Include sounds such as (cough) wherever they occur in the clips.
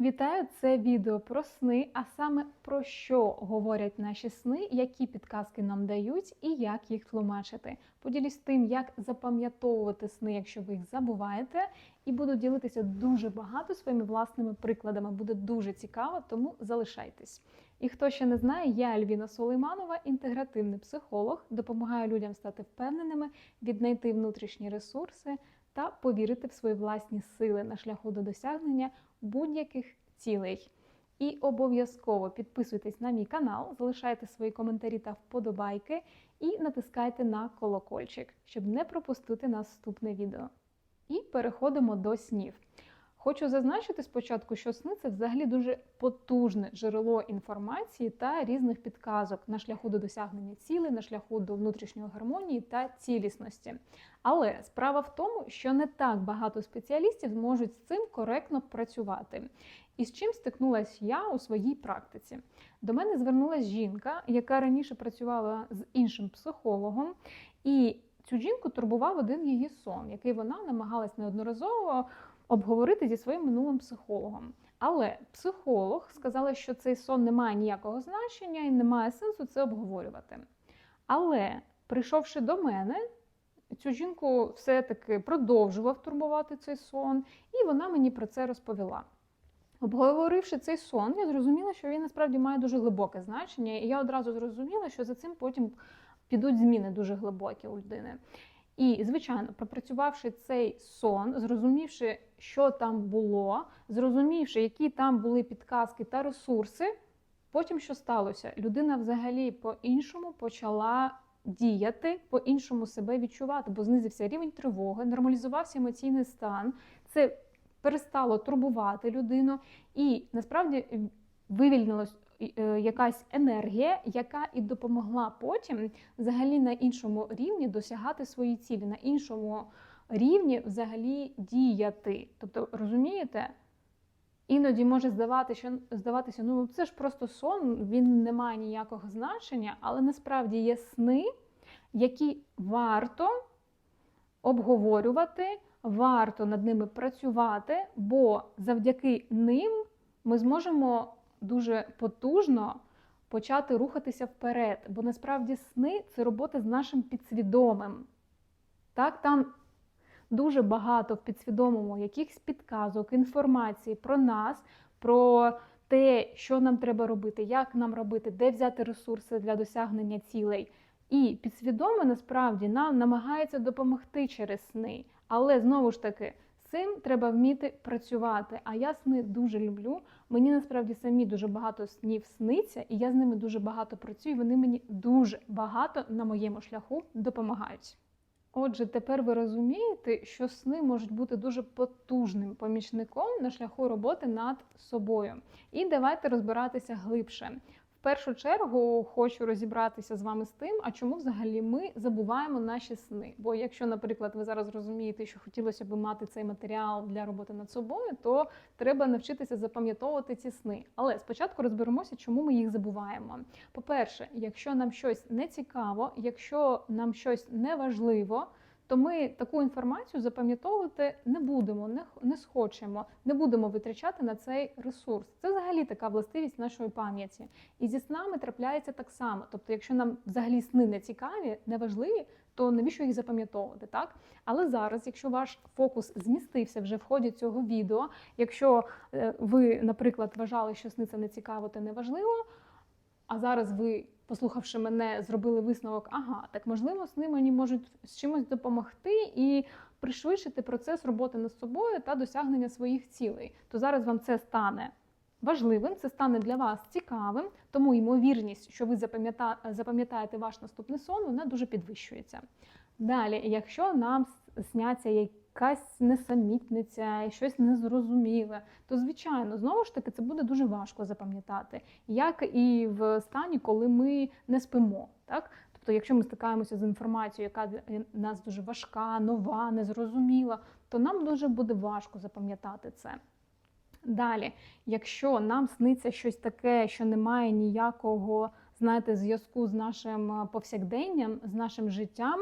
Вітаю! Це відео про сни, а саме про що говорять наші сни, які підказки нам дають і як їх тлумачити. Поділюсь тим, як запам'ятовувати сни, якщо ви їх забуваєте, і буду ділитися дуже багато своїми власними прикладами. Буде дуже цікаво, тому залишайтесь. І хто ще не знає, я Альвіна Солейманова, інтегративний психолог, допомагаю людям стати впевненими, віднайти внутрішні ресурси та повірити в свої власні сили на шляху до досягнення будь-яких цілей. І обов'язково підписуйтесь на мій канал, залишайте свої коментарі та вподобайки і натискайте на колокольчик, щоб не пропустити наступне відео. І переходимо до снів. Хочу зазначити спочатку, що сни це взагалі дуже потужне джерело інформації та різних підказок на шляху до досягнення цілей, на шляху до внутрішньої гармонії та цілісності. Але справа в тому, що не так багато спеціалістів зможуть з цим коректно працювати. І з чим стикнулася я у своїй практиці. До мене звернулася жінка, яка раніше працювала з іншим психологом, і цю жінку турбував один її сон, який вона намагалась неодноразово обговорити зі своїм минулим психологом. Але психолог сказала, що цей сон не має ніякого значення і не має сенсу це обговорювати. Але прийшовши до мене, цю жінку все-таки продовжував турбувати цей сон, і вона мені про це розповіла. Обговоривши цей сон, я зрозуміла, що він насправді має дуже глибоке значення, і я одразу зрозуміла, що за цим потім підуть зміни дуже глибокі у людини. І, звичайно, пропрацювавши цей сон, зрозумівши, що там було, зрозумівши, які там були підказки та ресурси, потім що сталося? Людина взагалі по-іншому почала діяти, по-іншому себе відчувати, бо знизився рівень тривоги, нормалізувався емоційний стан. Це перестало турбувати людину, і насправді вивільнилось якась енергія, яка і допомогла потім взагалі на іншому рівні досягати свої цілі, на іншому рівні взагалі діяти. Тобто, розумієте? Іноді може здаватися, здаватися, ну це ж просто сон, він не має ніякого значення, але насправді є сни, які варто обговорювати, варто над ними працювати, бо завдяки ним ми зможемо дуже потужно почати рухатися вперед. Бо насправді сни це робота з нашим підсвідомим. Так, Там дуже багато в підсвідомому якихось підказок, інформації про нас, про те, що нам треба робити, як нам робити, де взяти ресурси для досягнення цілей. І підсвідоме насправді нам намагається допомогти через сни. Але знову ж таки, цим треба вміти працювати. А я сни дуже люблю. Мені насправді самі дуже багато снів сниться, і я з ними дуже багато працюю. Вони мені дуже багато на моєму шляху допомагають. Отже, тепер ви розумієте, що сни можуть бути дуже потужним помічником на шляху роботи над собою. І давайте розбиратися глибше. Першу чергу хочу розібратися з вами з тим, а чому взагалі ми забуваємо наші сни. Бо якщо, наприклад, ви зараз розумієте, що хотілося б мати цей матеріал для роботи над собою, то треба навчитися запам'ятовувати ці сни. Але спочатку розберемося, чому ми їх забуваємо. По-перше, якщо нам щось не цікаво, якщо нам щось не важливо, то ми таку інформацію запам'ятовувати не будемо, не, не схочемо, не будемо витрачати на цей ресурс. Це взагалі така властивість нашої пам'яті. І зі снами трапляється так само. Тобто, якщо нам взагалі сни не цікаві, не важливі, то навіщо їх запам'ятовувати, так? Але зараз, якщо ваш фокус змістився вже в ході цього відео, якщо е, ви, наприклад, вважали, що сни це не цікаво та не важливо, а зараз ви послухавши мене, зробили висновок, ага, так можливо, сни мені можуть з чимось допомогти і пришвидшити процес роботи над собою та досягнення своїх цілей. То зараз вам це стане важливим, це стане для вас цікавим, тому ймовірність, що ви запам'ятаєте ваш наступний сон, вона дуже підвищується. Далі, якщо нам сняться якась несамітниця і щось незрозуміле, то звичайно, знову ж таки, це буде дуже важко запам'ятати, як і в стані, коли ми не спимо. Так? Тобто, якщо ми стикаємося з інформацією, яка для нас дуже важка, нова, незрозуміла, то нам дуже буде важко запам'ятати це. Далі, якщо нам сниться щось таке, що не має ніякого знаєте, зв'язку з нашим повсякденням, з нашим життям,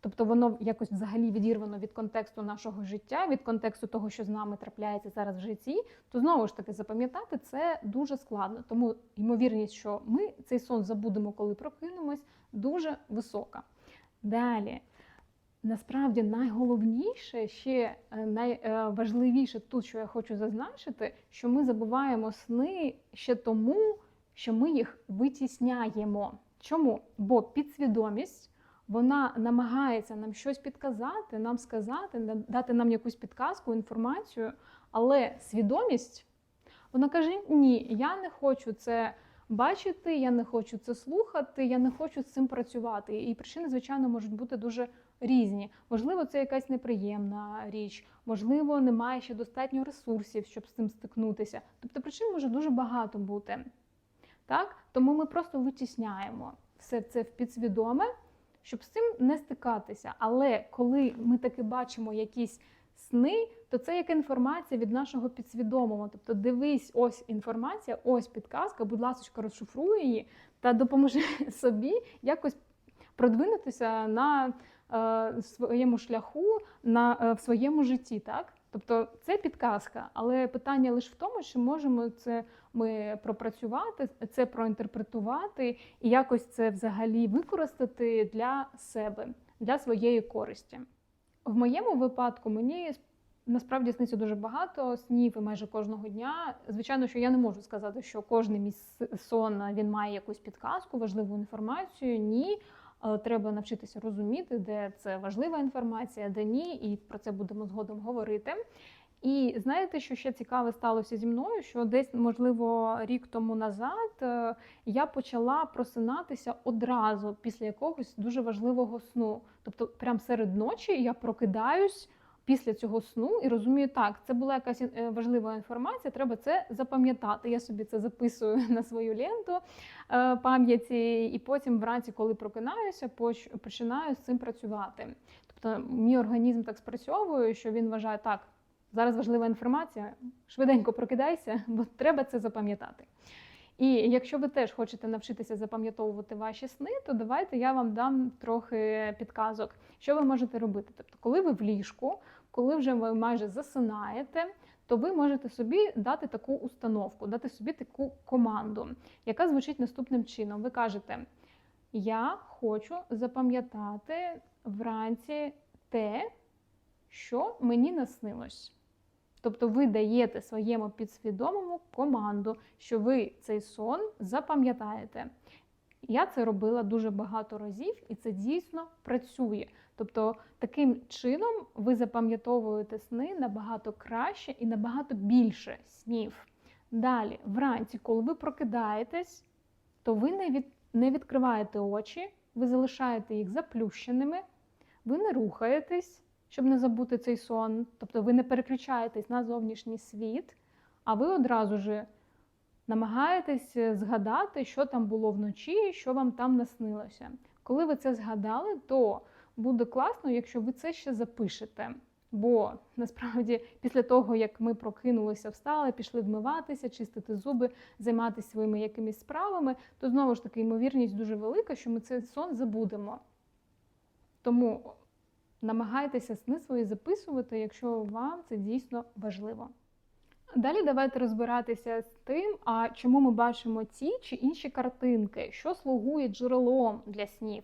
Тобто воно якось взагалі відірвано від контексту нашого життя, від контексту того, що з нами трапляється зараз в житті, то знову ж таки запам'ятати це дуже складно. Тому ймовірність, що ми цей сон забудемо, коли прокинемось, дуже висока. Далі. Насправді найголовніше, ще е, найважливіше тут, що я хочу зазначити, що ми забуваємо сни ще тому, що ми їх витісняємо. Чому? Бо підсвідомість вона намагається нам щось підказати, нам сказати, дати нам якусь підказку, інформацію, але свідомість вона каже: Ні, я не хочу це бачити, я не хочу це слухати, я не хочу з цим працювати. І причини, звичайно, можуть бути дуже різні. Можливо, це якась неприємна річ, можливо, немає ще достатньо ресурсів, щоб з цим стикнутися. Тобто причин може дуже багато бути. Так? Тому ми просто витісняємо все це в підсвідоме, щоб з цим не стикатися. Але коли ми таки бачимо якісь сни, то це як інформація від нашого підсвідомого. Тобто, дивись, ось інформація, ось підказка, будь ласка, розшифруй її та допоможи (laughs) собі якось продвинутися на е, своєму шляху, на е, в своєму житті. так? Тобто це підказка, але питання лише в тому, чи можемо це ми пропрацювати, це проінтерпретувати і якось це взагалі використати для себе, для своєї користі. В моєму випадку мені насправді сниться дуже багато снів і майже кожного дня. Звичайно, що я не можу сказати, що кожен мій сон він має якусь підказку, важливу інформацію. Ні. Треба навчитися розуміти, де це важлива інформація, де ні, і про це будемо згодом говорити. І знаєте, що ще цікаве сталося зі мною? Що десь, можливо, рік тому назад е, я почала просинатися одразу після якогось дуже важливого сну. Тобто, прямо серед ночі я прокидаюсь після цього сну і розумію, так, це була якась е, важлива інформація, треба це запам'ятати. Я собі це записую (laughs) на свою ленту е, пам'яті, і потім вранці, коли прокинаюся, починаю з цим працювати. Тобто, мій організм так спрацьовує, що він вважає так. Зараз важлива інформація. Швиденько прокидайся, бо треба це запам'ятати. І якщо ви теж хочете навчитися запам'ятовувати ваші сни, то давайте я вам дам трохи підказок, що ви можете робити. Тобто, коли ви в ліжку, коли вже ви майже засинаєте, то ви можете собі дати таку установку, дати собі таку команду, яка звучить наступним чином. Ви кажете: Я хочу запам'ятати вранці те, що мені наснилось. Тобто ви даєте своєму підсвідомому команду, що ви цей сон запам'ятаєте. Я це робила дуже багато разів, і це дійсно працює. Тобто, таким чином ви запам'ятовуєте сни набагато краще і набагато більше снів. Далі, вранці, коли ви прокидаєтесь, то ви не, від... не відкриваєте очі, ви залишаєте їх заплющеними, ви не рухаєтесь щоб не забути цей сон. Тобто ви не переключаєтесь на зовнішній світ, а ви одразу ж намагаєтесь згадати, що там було вночі, що вам там наснилося. Коли ви це згадали, то буде класно, якщо ви це ще запишете. Бо насправді після того, як ми прокинулися, встали, пішли вмиватися, чистити зуби, займатися своїми якимись справами, то знову ж таки ймовірність дуже велика, що ми цей сон забудемо. Тому Намагайтеся сни свої записувати, якщо вам це дійсно важливо. Далі давайте розбиратися з тим, а чому ми бачимо ці чи інші картинки, що слугує джерелом для снів.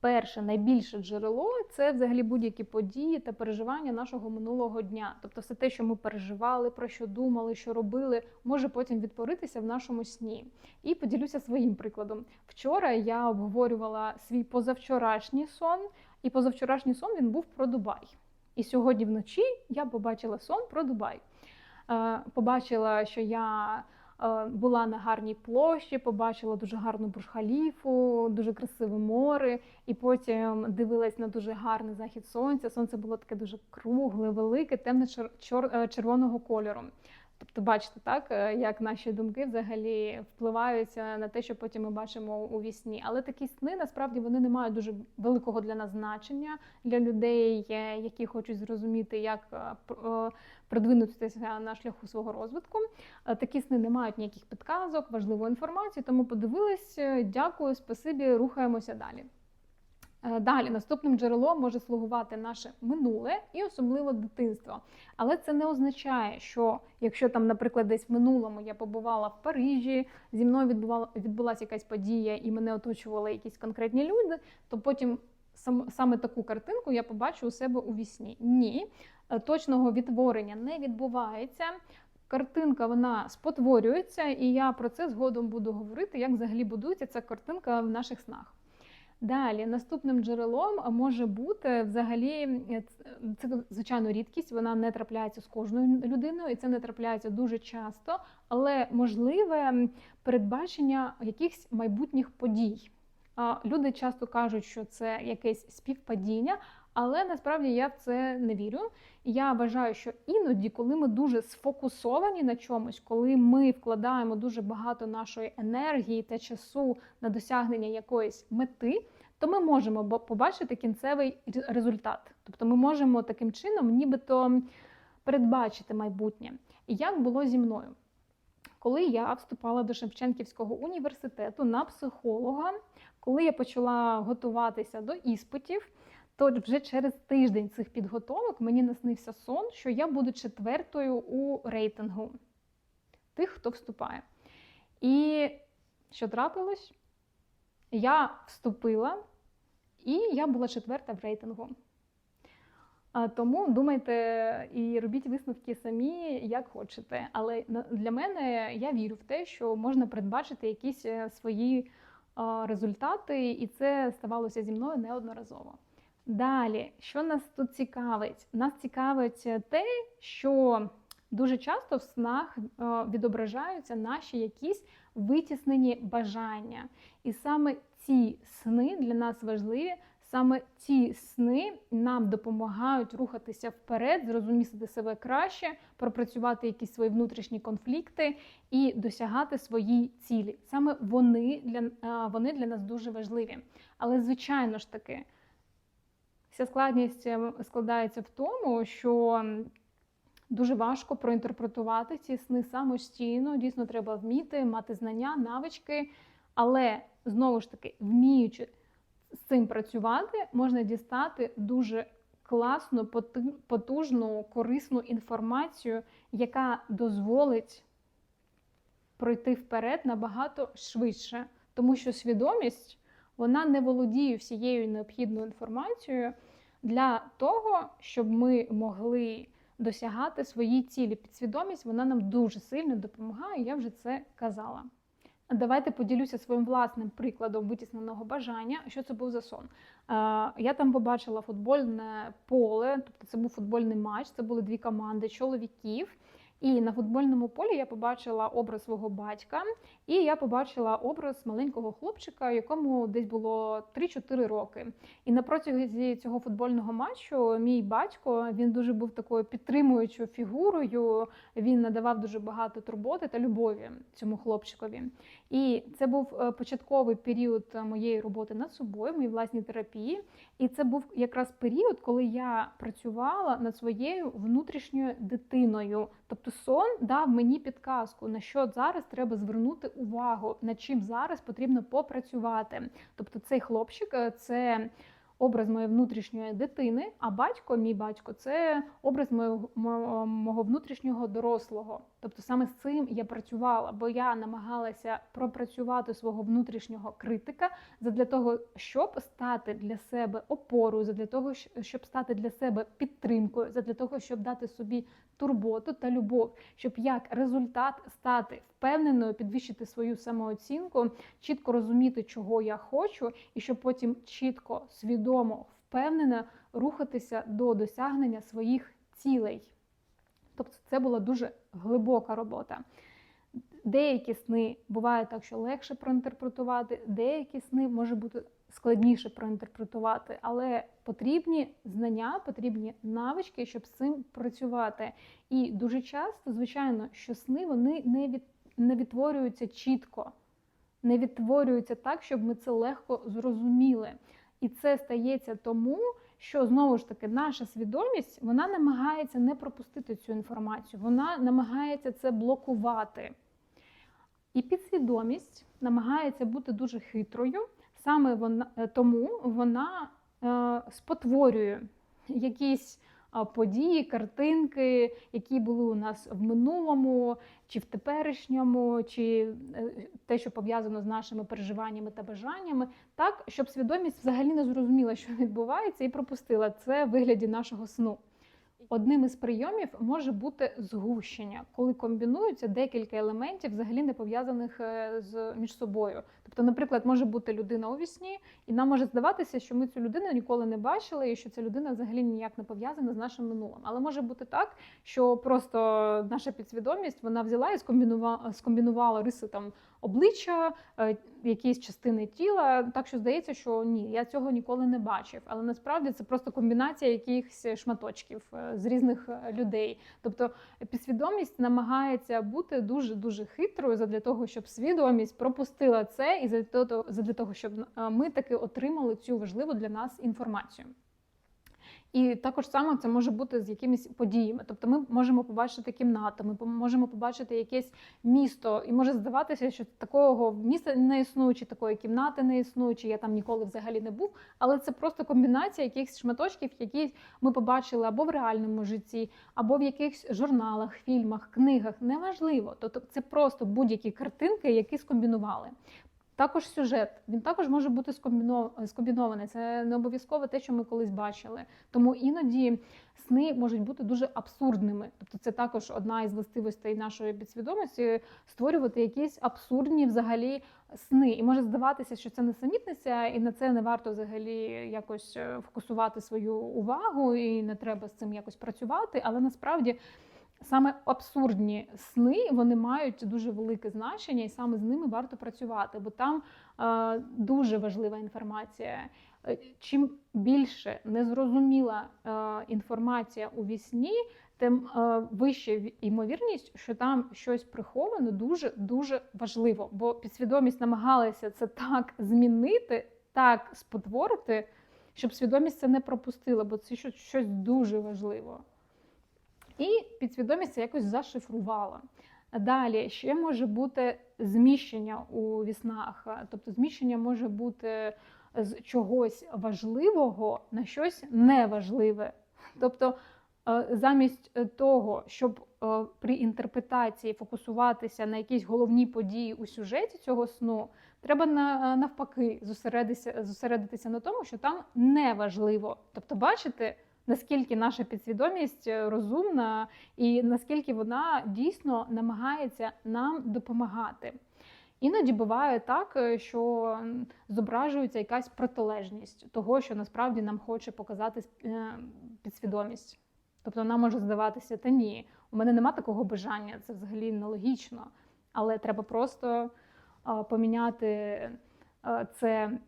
Перше, найбільше джерело це взагалі будь-які події та переживання нашого минулого дня. Тобто, все те, що ми переживали, про що думали, що робили, може потім відтворитися в нашому сні. І поділюся своїм прикладом. Вчора я обговорювала свій позавчорашній сон, і позавчорашній сон він був про Дубай. І сьогодні вночі я побачила сон про Дубай. Е, побачила, що я е, була на гарній площі, побачила дуже гарну бурж-халіфу, дуже красиве море, і потім дивилась на дуже гарний захід сонця. Сонце було таке дуже кругле, велике, темне е, червоного кольору. Тобто, бачите, так е, як наші думки взагалі впливають на те, що потім ми бачимо у вісні. Але такі сни насправді вони не мають дуже великого для нас значення для людей, е, які хочуть зрозуміти, як е, продвинутися на шляху свого розвитку. Такі сни не мають ніяких підказок, важливої інформації. Тому подивились. Дякую, спасибі, рухаємося далі. Е, Далі наступним джерелом може слугувати наше минуле і особливо дитинство. Але це не означає, що якщо там, наприклад, десь в минулому я побувала в Парижі, зі мною відбувала відбулася якась подія, і мене оточували якісь конкретні люди, то потім сам, саме таку картинку я побачу у себе у вісні. Ні, е, точного відтворення не відбувається. Картинка вона спотворюється, і я про це згодом буду говорити, як взагалі будується ця картинка в наших снах. Далі, наступним джерелом може бути взагалі е, це звичайно рідкість, вона не трапляється з кожною людиною, і це не трапляється дуже часто, але можливе передбачення якихось майбутніх подій. Люди часто кажуть, що це якесь співпадіння, але насправді я в це не вірю. Я вважаю, що іноді, коли ми дуже сфокусовані на чомусь, коли ми вкладаємо дуже багато нашої енергії та часу на досягнення якоїсь мети, то ми можемо побачити кінцевий результат. Тобто ми можемо таким чином, нібито передбачити майбутнє. І як було зі мною? Коли я вступала до Шевченківського університету на психолога, коли я почала готуватися до іспитів, то вже через тиждень цих підготовок мені наснився сон, що я буду четвертою у рейтингу тих, хто вступає. І що трапилось? Я вступила, і я була четверта в рейтингу. Тому думайте і робіть висновки самі, як хочете. Але для мене я вірю в те, що можна передбачити якісь е, свої результати, і це ставалося зі мною неодноразово. Далі, що нас тут цікавить? Нас цікавить те, що дуже часто в снах відображаються наші якісь витіснені бажання. І саме ці сни для нас важливі. Саме ці сни нам допомагають рухатися вперед, зрозуміти себе краще, пропрацювати якісь свої внутрішні конфлікти і досягати свої цілі. Саме вони для вони для нас дуже важливі. Але, звичайно ж таки, вся складність ем, складається в тому, що дуже важко проінтерпретувати ці сни самостійно. Дійсно, треба вміти, мати знання, навички, але знову ж таки, вміючи з цим працювати, можна дістати дуже класну, потужну, корисну інформацію, яка дозволить пройти вперед набагато швидше, тому що свідомість вона не володіє всією необхідною інформацією для того, щоб ми могли досягати свої цілі. Підсвідомість вона нам дуже сильно допомагає, я вже це казала. Давайте поділюся своїм власним прикладом витісненого бажання. Що це був за сон? Я там побачила футбольне поле, тобто це був футбольний матч, це були дві команди чоловіків. І на футбольному полі я побачила образ свого батька, і я побачила образ маленького хлопчика, якому десь було 3-4 роки. І на протязі цього футбольного матчу мій батько він дуже був такою підтримуючою фігурою. Він надавав дуже багато турботи та любові цьому хлопчикові. І це був е, початковий період моєї роботи над собою, моїй власній терапії. І це був якраз період, коли я працювала над своєю внутрішньою дитиною. Тобто сон дав мені підказку, на що зараз треба звернути увагу, над чим зараз потрібно попрацювати. Тобто, цей хлопчик е, це образ моєї внутрішньої дитини, а батько, мій батько, це образ мого, мого внутрішнього дорослого. Тобто саме з цим я працювала, бо я намагалася пропрацювати свого внутрішнього критика для того, щоб стати для себе опорою, для того, щоб стати для себе підтримкою, для того, щоб дати собі турботу та любов, щоб як результат стати впевненою, підвищити свою самооцінку, чітко розуміти, чого я хочу, і щоб потім чітко, свідомо, впевнено рухатися до досягнення своїх цілей. Тобто це була дуже глибока робота. Деякі сни буває так, що легше проінтерпретувати, деякі сни може бути складніше проінтерпретувати, але потрібні знання, потрібні навички, щоб з цим працювати. І дуже часто, звичайно, що сни вони не від, не відтворюються чітко, не відтворюються так, щоб ми це легко зрозуміли. І це стається тому, що знову ж таки наша свідомість вона намагається не пропустити цю інформацію, вона намагається це блокувати. І підсвідомість намагається бути дуже хитрою, саме вона тому вона е, спотворює якісь події, картинки, які були у нас в минулому, чи в теперішньому, чи е, те, що пов'язано з нашими переживаннями та бажаннями, так щоб свідомість взагалі не зрозуміла, що відбувається, і пропустила це в вигляді нашого сну. Одним із прийомів може бути згущення, коли комбінуються декілька елементів, взагалі не пов'язаних е, з між собою. Тобто, наприклад, може бути людина у вісні, і нам може здаватися, що ми цю людину ніколи не бачили, і що ця людина взагалі ніяк не пов'язана з нашим минулим. Але може бути так, що просто наша підсвідомість вона взяла і скомбінувала, скомбінувала риси там обличчя, е, якісь частини тіла. Так що здається, що ні, я цього ніколи не бачив. Але насправді це просто комбінація якихось шматочків е, з різних е, людей. Тобто підсвідомість намагається бути дуже дуже хитрою задля того, щоб свідомість пропустила це, і задля того, задля того, щоб е, ми таки отримали цю важливу для нас інформацію. І також саме це може бути з якимись подіями. Тобто ми можемо побачити кімнату, ми можемо побачити якесь місто, і може здаватися, що такого міста не існує, чи такої кімнати не існує, чи я там ніколи взагалі не був. Але це просто комбінація якихось шматочків, які ми побачили або в реальному житті, або в якихось журналах, фільмах, книгах. Неважливо. Тобто це просто будь-які картинки, які скомбінували. Також сюжет він також може бути скомбінований. Це не обов'язково те, що ми колись бачили. Тому іноді сни можуть бути дуже абсурдними. Тобто, це також одна із властивостей нашої підсвідомості створювати якісь абсурдні взагалі сни. І може здаватися, що це несамітниця, і на це не варто взагалі якось е, фокусувати свою увагу, і не треба з цим якось працювати. Але насправді. Саме абсурдні сни вони мають дуже велике значення, і саме з ними варто працювати, бо там е, дуже важлива інформація. Е, чим більше незрозуміла е, інформація у вісні, тим е, вища ймовірність, що там щось приховано, дуже дуже важливо. Бо підсвідомість намагалася це так змінити, так спотворити, щоб свідомість це не пропустила, бо це щось дуже важливо. І підсвідомість це якось зашифрувала. Далі ще може бути зміщення у віснах, тобто зміщення може бути з чогось важливого на щось неважливе. Тобто, е, замість того, щоб е, при інтерпретації фокусуватися на якісь головні події у сюжеті цього сну, треба навпаки зосередитися, зосередитися на тому, що там неважливо. Тобто, бачите наскільки наша підсвідомість е, розумна і наскільки вона дійсно намагається нам допомагати. Іноді буває так, е, що зображується якась протилежність того, що насправді нам хоче показати е, підсвідомість. Тобто нам може здаватися, та ні, у мене нема такого бажання, це взагалі нелогічно. Але треба просто поміняти це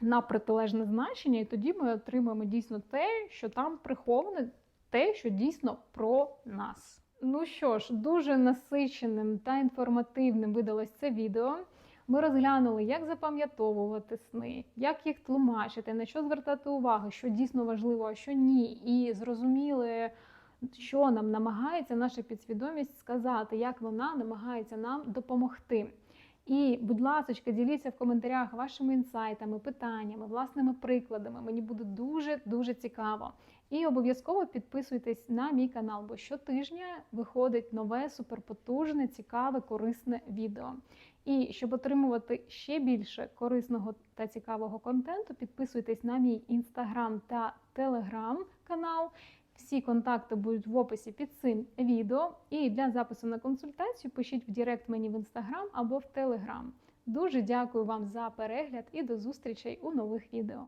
на протилежне значення, і тоді ми отримаємо дійсно те, що там приховане, те, що дійсно про нас. Ну що ж, дуже насиченим та інформативним видалось це відео. Ми розглянули, як запам'ятовувати сни, як їх тлумачити, на що звертати увагу, що дійсно важливо, а що ні. І зрозуміли, що нам намагається наша підсвідомість сказати, як вона намагається нам допомогти. І, будь ласка, діліться в коментарях вашими інсайтами, питаннями, власними прикладами. Мені буде дуже-дуже цікаво. І обов'язково підписуйтесь на мій канал, бо щотижня виходить нове, суперпотужне, цікаве, корисне відео. І щоб отримувати ще більше корисного та цікавого контенту, підписуйтесь на мій інстаграм та телеграм канал. Всі контакти будуть в описі під цим відео. І для запису на консультацію пишіть в Директ мені в інстаграм або в Телеграм. Дуже дякую вам за перегляд і до зустрічей у нових відео.